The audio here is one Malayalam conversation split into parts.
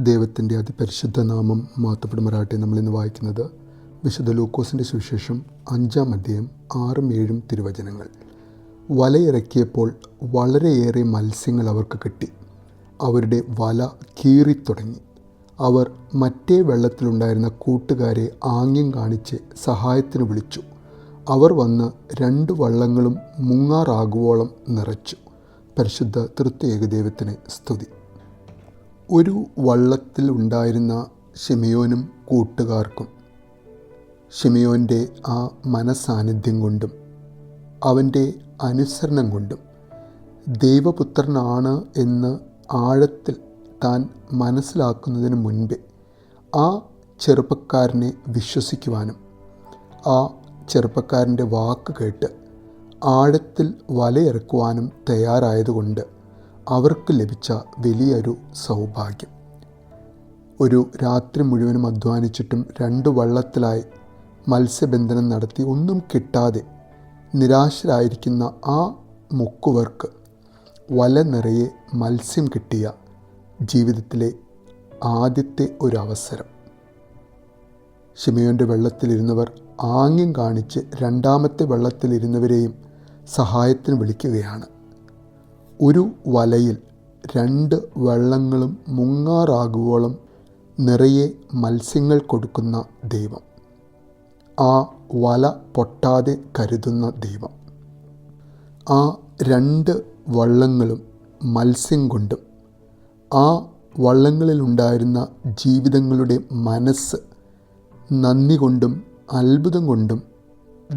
ദൈവത്തിന്റെ അതിപരിശുദ്ധ നാമം മാത്തപ്പെടുമരാട്ടെ നമ്മളിന്ന് വായിക്കുന്നത് വിശുദ്ധ ലൂക്കോസിന്റെ സുവിശേഷം അഞ്ചാം അധ്യായം ആറും ഏഴും തിരുവചനങ്ങൾ. വലയിറക്കിയപ്പോൾ വളരെയേറെ മത്സ്യങ്ങൾ അവർക്ക് കിട്ടി. അവരുടെ വല കീറിത്തുടങ്ങി. അവർ മറ്റേ വെള്ളത്തിലുണ്ടായിരുന്ന കൂട്ടുകാരെ ആംഗ്യം കാണിച്ച് സഹായത്തിന് വിളിച്ചു. അവർ വന്ന് രണ്ട് വള്ളങ്ങളും മുങ്ങാറാകുവോളം നിറച്ചു. പരിശുദ്ധ തൃത്യേക ദൈവത്തിന് സ്തുതി. ഒരു വള്ളത്തിൽ ഉണ്ടായിരുന്ന ഷിമിയോനും കൂട്ടുകാർക്കും. ഷിമിയോന്റെ ആ മനസാന്നിധ്യം കൊണ്ടും അവന്റെ അനുസരണം കൊണ്ടും ദൈവപുത്രനാണ് എന്ന് ആഴത്തിൽ താൻ മനസ്സിലാക്കുന്നതിന് മുൻപേ ആ ചെറുപ്പക്കാരനെ വിശ്വസിക്കുവാനും ആ ചെറുപ്പക്കാരന്റെ വാക്ക് കേട്ട് ആഴത്തിൽ വലയിറക്കുവാനും തയ്യാറായതുകൊണ്ട് അവർക്ക് ലഭിച്ച വലിയൊരു സൗഭാഗ്യം. ഒരു രാത്രി മുഴുവനും അധ്വാനിച്ചിട്ടും രണ്ട് വള്ളത്തിലായി മത്സ്യബന്ധനം നടത്തി ഒന്നും കിട്ടാതെ നിരാശരായിരിക്കുന്ന ആ മുക്കുവർക്ക് വല നിറയെ മത്സ്യം കിട്ടിയ ജീവിതത്തിലെ ആദ്യത്തെ ഒരു അവസരം. ഷിമയോന്റെ വെള്ളത്തിലിരുന്നവർ ആംഗ്യം കാണിച്ച് രണ്ടാമത്തെ വെള്ളത്തിലിരുന്നവരെയും സഹായത്തിന് വിളിക്കുകയാണ്. ഒരു വലയിൽ രണ്ട് വെള്ളങ്ങളും മുങ്ങാറാകുവോളം നിറയെ മത്സ്യങ്ങൾ കൊടുക്കുന്ന ദൈവം. ആ വല പൊട്ടാതെ കരുതുന്ന ദൈവം. ആ രണ്ട് വള്ളങ്ങളും മത്സ്യം കൊണ്ടും ആ വള്ളങ്ങളിലുണ്ടായിരുന്ന ജീവിതങ്ങളുടെ മനസ്സ് നന്ദി കൊണ്ടും അത്ഭുതം കൊണ്ടും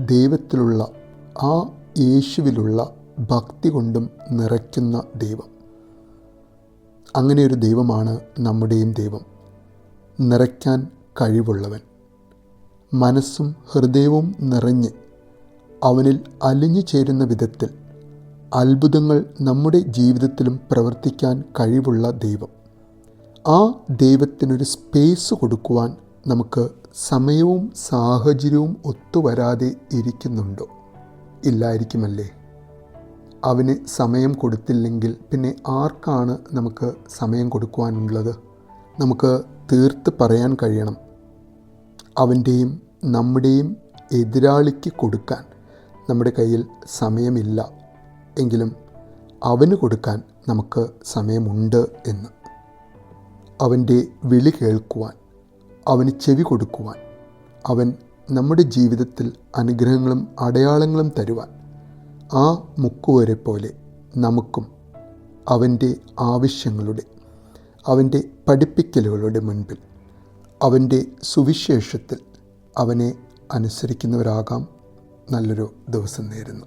ദൈവത്തിലുള്ള ആ യേശുവിലുള്ള ഭക്തി കൊണ്ടും നിറയ്ക്കുന്ന ദൈവം. അങ്ങനെ ഒരു ദൈവമാണ് നമ്മുടെയും ദൈവം. നിറയ്ക്കാൻ കഴിവുള്ളവൻ. മനസ്സും ഹൃദയവും നിറഞ്ഞ് അവനിൽ അലിഞ്ഞു ചേരുന്ന വിധത്തിൽ അത്ഭുതങ്ങൾ നമ്മുടെ ജീവിതത്തിലും പ്രവർത്തിക്കാൻ കഴിവുള്ള ദൈവം. ആ ദൈവത്തിനൊരു സ്പേസ് കൊടുക്കുവാൻ നമുക്ക് സമയവും സാഹചര്യവും ഒത്തുവരാതെ ഇരിക്കുന്നുണ്ടോ? ഇല്ലായിരിക്കുമല്ലേ? അവന് സമയം കൊടുത്തില്ലെങ്കിൽ പിന്നെ ആർക്കാണ് നമുക്ക് സമയം കൊടുക്കുവാനുള്ളത്? നമുക്ക് തീർത്ത് പറയാൻ കഴിയണം. അവന്റെയും നമ്മുടെയും എതിരാളിക്ക് കൊടുക്കാൻ നമ്മുടെ കയ്യിൽ സമയമില്ല. എങ്കിലും അവന് കൊടുക്കാൻ നമുക്ക് സമയമുണ്ട് എന്ന്. അവന്റെ വിളി കേൾക്കുവാൻ അവന് ചെവി കൊടുക്കുവാൻ അവൻ നമ്മുടെ ജീവിതത്തിൽ അനുഗ്രഹങ്ങളും അടയാളങ്ങളും തരുവാൻ ആ മുക്കുവരെ പോലെ നമുക്കും അവന്റെ ആവശ്യങ്ങളുടെ അവന്റെ പഠിപ്പിക്കലുകളുടെ മുൻപിൽ അവന്റെ സുവിശേഷത്തിൽ അവനെ അനുസരിക്കുന്നവരാകാം. നല്ലൊരു ദിവസം നേരുന്നു.